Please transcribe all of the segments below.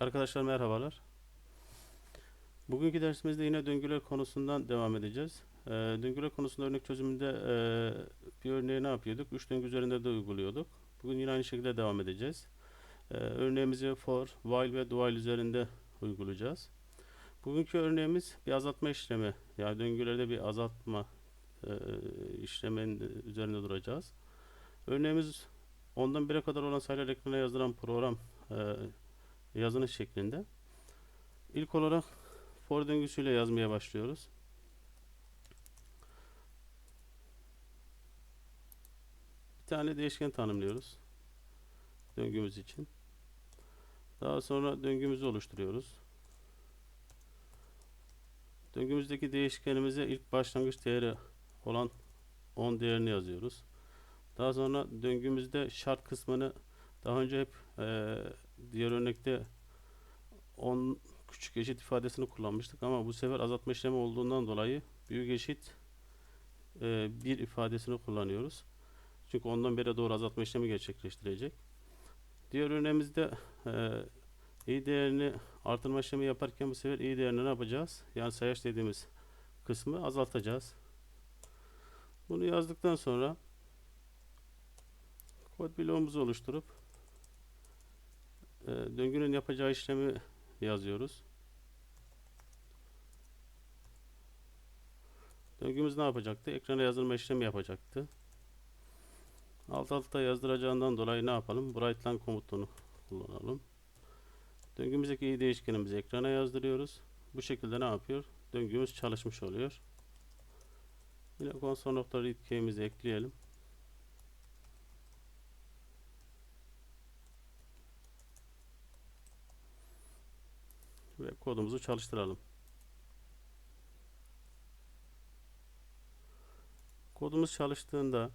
Arkadaşlar merhabalar. Bugünkü dersimizde yine döngüler konusundan devam edeceğiz. Ee, döngüler konusunda örnek çözümünde e, bir örneği ne yapıyorduk? Üç döngü üzerinde de uyguluyorduk. Bugün yine aynı şekilde devam edeceğiz. Ee, örneğimizi for, while ve while üzerinde uygulayacağız. Bugünkü örneğimiz bir azaltma işlemi. Yani döngülerde bir azaltma e, işleminin üzerinde duracağız. Örneğimiz ondan 1'e kadar olan sayılar ekrana yazdıran program e, yazınız şeklinde. İlk olarak for döngüsüyle yazmaya başlıyoruz. Bir tane değişken tanımlıyoruz. Döngümüz için. Daha sonra döngümüzü oluşturuyoruz. Döngümüzdeki değişkenimize ilk başlangıç değeri olan 10 değerini yazıyoruz. Daha sonra döngümüzde şart kısmını daha önce hep e, diğer örnekte 10 küçük eşit ifadesini kullanmıştık ama bu sefer azaltma işlemi olduğundan dolayı büyük eşit e, bir ifadesini kullanıyoruz. Çünkü ondan beri doğru azaltma işlemi gerçekleştirecek. Diğer örneğimizde e, i değerini artırma işlemi yaparken bu sefer i değerini ne yapacağız? Yani sayaç dediğimiz kısmı azaltacağız. Bunu yazdıktan sonra kod bloğumuzu oluşturup e, döngünün yapacağı işlemi yazıyoruz. Döngümüz ne yapacaktı? Ekrana yazılma işlemi yapacaktı. Alt alta yazdıracağından dolayı ne yapalım? Brightline komutunu kullanalım. Döngümüzdeki i değişkenimizi ekrana yazdırıyoruz. Bu şekilde ne yapıyor? Döngümüz çalışmış oluyor. Yine console.read key'imizi ekleyelim. Ve kodumuzu çalıştıralım. Kodumuz çalıştığında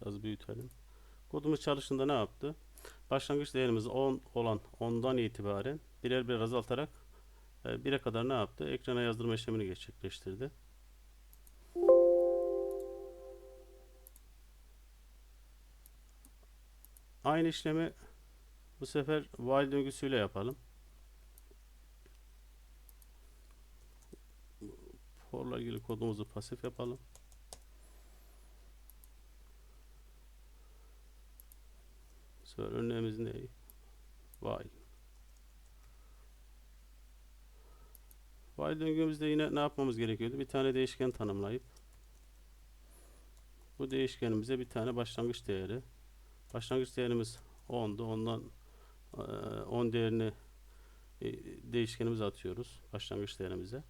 biraz büyütelim. Kodumuz çalıştığında ne yaptı? Başlangıç değerimiz 10 olan 10'dan itibaren birer birer azaltarak 1'e kadar ne yaptı? Ekrana yazdırma işlemini gerçekleştirdi. Aynı işlemi bu sefer while döngüsüyle yapalım. For'la ilgili kodumuzu pasif yapalım. Bu sefer örneğimiz ne? While. While döngümüzde yine ne yapmamız gerekiyordu? Bir tane değişken tanımlayıp bu değişkenimize bir tane başlangıç değeri Başlangıç değerimiz 10'du. Ondan 10 değerini e, değişkenimize atıyoruz. Başlangıç değerimize.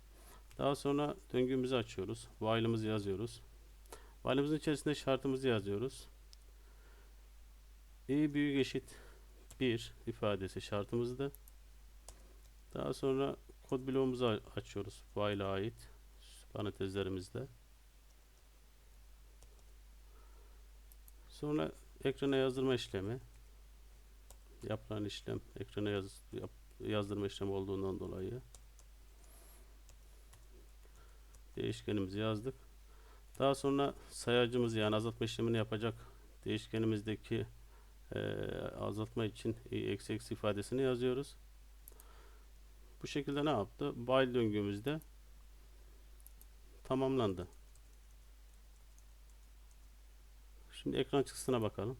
Daha sonra döngümüzü açıyoruz. While'ımızı yazıyoruz. While'ımızın içerisinde şartımızı yazıyoruz. i büyük eşit 1 ifadesi şartımızdı. Daha sonra kod bloğumuzu açıyoruz. While'a ait parantezlerimizde. Sonra ekrana yazdırma işlemi yapılan işlem ekrana yaz, yap, yazdırma işlemi olduğundan dolayı değişkenimizi yazdık. Daha sonra sayacımızı yani azaltma işlemini yapacak değişkenimizdeki e, azaltma için eksi eksi ifadesini yazıyoruz. Bu şekilde ne yaptı? While döngümüzde tamamlandı. Şimdi ekran çıktısına bakalım.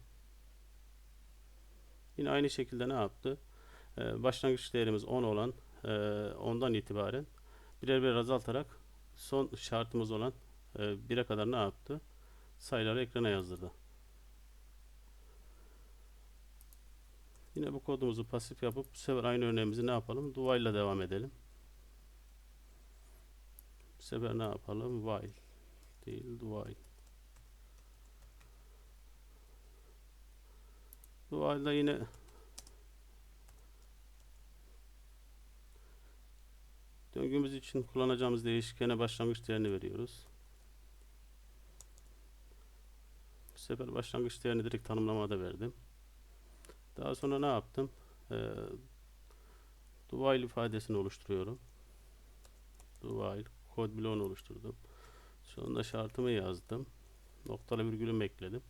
Yine aynı şekilde ne yaptı? Ee, başlangıç değerimiz 10 olan e, ondan itibaren birer birer azaltarak son şartımız olan e, 1'e kadar ne yaptı? Sayıları ekrana yazdırdı. Yine bu kodumuzu pasif yapıp bu sefer aynı örneğimizi ne yapalım? Do devam edelim. Bu sefer ne yapalım? While değil do while. Halde yine döngümüz için kullanacağımız değişkene başlangıç değerini veriyoruz. Bu sefer başlangıç değerini direkt tanımlamada verdim. Daha sonra ne yaptım? Ee, while ifadesini oluşturuyorum. While kod bloğunu oluşturdum. Sonunda şartımı yazdım. Noktalı virgülümü ekledim.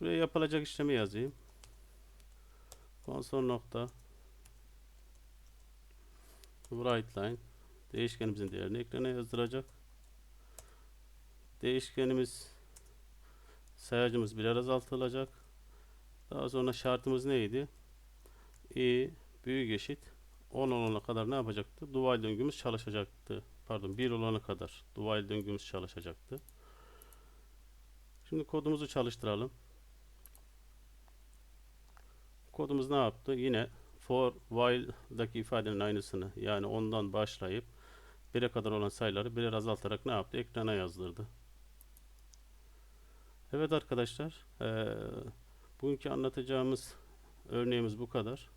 Buraya yapılacak işlemi yazayım. Konsol nokta write line değişkenimizin değerini ekrana yazdıracak. Değişkenimiz sayacımız birer azaltılacak. Daha sonra şartımız neydi? i büyük eşit 10 olana kadar ne yapacaktı? Dual döngümüz çalışacaktı. Pardon 1 olana kadar dual döngümüz çalışacaktı. Şimdi kodumuzu çalıştıralım. Kodumuz ne yaptı? Yine for while'daki ifadenin aynısını yani ondan başlayıp 1'e kadar olan sayıları birer azaltarak ne yaptı? Ekrana yazdırdı. Evet arkadaşlar, eee, bugünkü anlatacağımız örneğimiz bu kadar.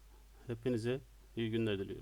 Hepinize iyi günler diliyorum.